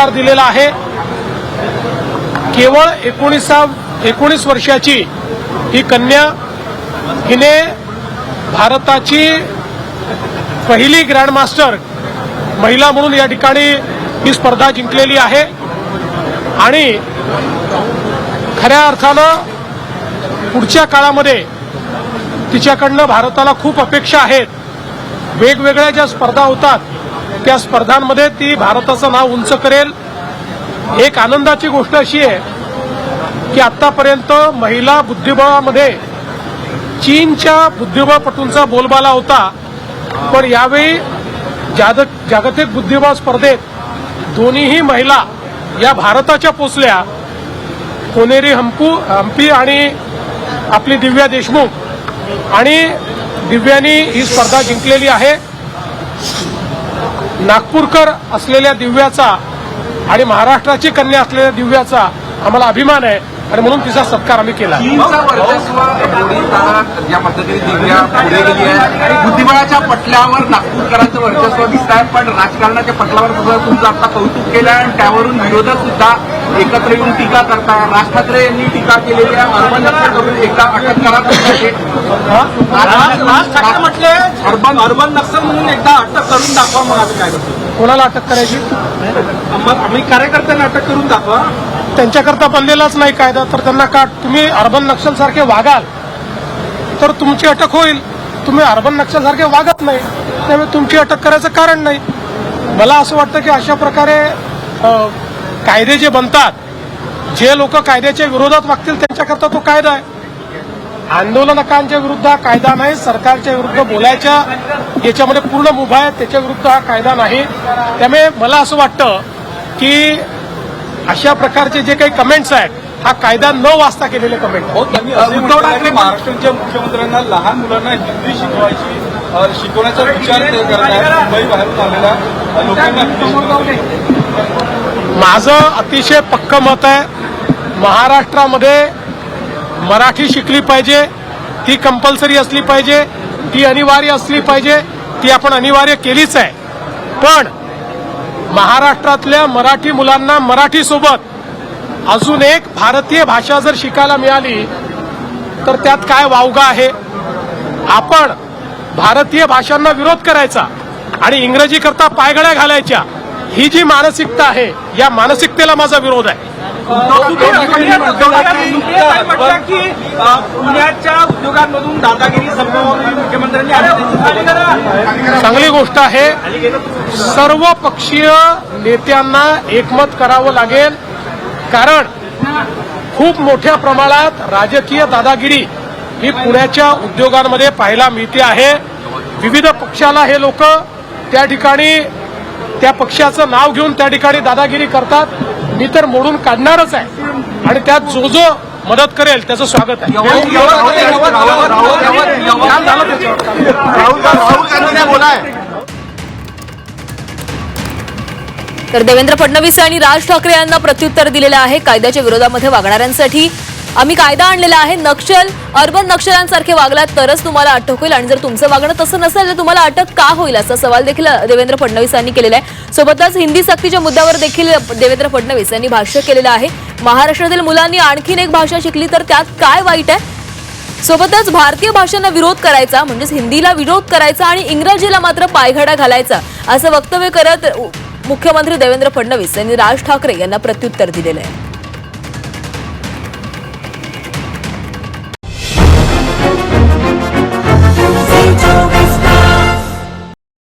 पुरस्कार दिलेला आहे. केवळ एकोणीसा एकोणीस वर्षाची ही कन्या हिने भारताची पहिली ग्रँडमास्टर महिला म्हणून या ठिकाणी ही स्पर्धा जिंकलेली आहे. आणि खऱ्या अर्थानं पुढच्या काळामध्ये तिच्याकडनं भारताला खूप अपेक्षा आहेत. वेगवेगळ्या ज्या स्पर्धा होतात त्या स्पर्धांमध्ये ती भारताचं नाव उंच करेल. एक आनंदाची गोष्ट अशी आहे की आतापर्यंत महिला बुद्धिबळामध्ये चीनच्या बुद्धिबळपटूंचा बोलबाला होता. पण यावेळी जागतिक बुद्धिबळ स्पर्धेत दोन्हीही महिला या भारताच्या पोचल्या. कोनेरी हंपू हंपी आणि आपली दिव्या देशमुख. आणि दिव्यानी ही स्पर्धा जिंकलेली आहे. नागपूरकर असलेल्या दिव्याचा आणि महाराष्ट्राची कन्या असलेल्या दिव्याचा आम्हाला अभिमान आहे. आणि म्हणून तिचा सत्कार आम्ही केला. ज्या पद्धतीने दिव्या पुढे गेली आहे. बुद्धिबळाच्या पटल्यावर नागपूरकरांचं वर्चस्व दिसत आहे पण राजकारणाच्या पटलावर सुद्धा तुमचं आता कौतुक केलं आणि त्यावरून विरोधक सुद्धा एकत्र येऊन टीका करताय. राज ठाकरे यांनी टीका केलेली आहे. अर्बन करून एकदा अटक करा राज ठाकरे म्हटले अर्बन अर्बन नक्षल म्हणून एकदा अटक करून दाखवा मग आम्ही काय करतो. कोणाला अटक करायची? मग आम्ही कार्यकर्त्यांना अटक करून दाखवा. त्यांच्याकरता बनलेलाच नाही कायदा तर त्यांना का तुम्ही अर्बन नक्षल सारखे वागाल? तर तुमची अटक होईल. तुम्ही अर्बन नक्षल सारखे वागत नाही. त्यामुळे तुमची अटक करायचं कारण नाही. मला असं वाटतं की अशा प्रकारे कायदे जे बनतात जे लोक कायद्याच्या विरोधात वागतील त्यांच्याकरता तो कायदा आहे. आंदोलनकांच्या विरुद्ध हा कायदा नाही सरकारच्या विरुद्ध बोलायच्या याच्यामध्ये पूर्ण मुभा आहे त्याच्या विरुद्ध हा कायदा नाही. त्यामुळे मला असं वाटतं की अशा प्रकारचे जे काही कमेंट्स आहेत हा कायदा न वाचता केलेले कमेंट हो उद्धव ठाकरे महाराष्ट्राच्या मुख्यमंत्र्यांना लहान मुलांना हिंदी शिकवायची शिकवण्याचा विचार मुंबई बाहेरून लोकांना माझं अतिशय पक्क मत आहे महाराष्ट्रामध्ये मराठी शिकली पाहिजे ती कंपल्सरी असली पाहिजे ती अनिवार्य असली पाहिजे ती आपण अनिवार्य केलीच आहे. पण महाराष्ट्रातल्या मराठी मुलांना मराठी सोबत अजून एक भारतीय भाषा जर शिकायला मिळाली तर त्यात काय वावगा आहे? आपण भारतीय भाषांना विरोध करायचा आणि इंग्रजी करता घालायच्या ही जी मानसिकता आहे या मानसिकतेला माझा विरोध आहे. की पुण्याच्या उद्योगांमधून दादागिरी मुख्यमंत्र्यांनी चांगली गोष्ट आहे. सर्व पक्षीय नेत्यांना एकमत करावं लागेल. कारण खूप मोठ्या प्रमाणात राजकीय दादागिरी ही पुण्याच्या उद्योगांमध्ये पाहायला मिळते आहे. विविध पक्षाला हे लोक त्या ठिकाणी त्या पक्षाचं नाव घेऊन त्या ठिकाणी दादागिरी करतात. मी तर मोडून काढणारच आहे आणि त्यात जो जो मदत करेल त्याचं स्वागत आहे तर देवेंद्र फडणवीस आणि राज ठाकरे यांना प्रत्युत्तर दिलेलं आहे कायद्याच्या विरोधामध्ये वागणाऱ्यांसाठी आम्ही कायदा आणलेला आहे. नक्षल अर्बन नक्षल्यांसारखे वागलात तरच तुम्हाला अटक होईल. आणि जर तुमचं वागणं तसं नसेल तर तुम्हाला अटक का होईल? असा सवाल देखील देवेंद्र फडणवीस यांनी केलेला आहे. सोबतच हिंदी सक्तीच्या मुद्द्यावर देखील देवेंद्र फडणवीस यांनी भाष्य केलेलं आहे. महाराष्ट्रातील मुलांनी आणखीन एक भाषा शिकली तर त्यात काय वाईट आहे? सोबतच भारतीय भाषांना विरोध करायचा म्हणजेच हिंदीला विरोध करायचा आणि इंग्रजीला मात्र पायघडा घालायचा असं वक्तव्य करत मुख्यमंत्री देवेंद्र फडणवीस यांनी राज ठाकरे यांना प्रत्युत्तर दिलेलं आहे.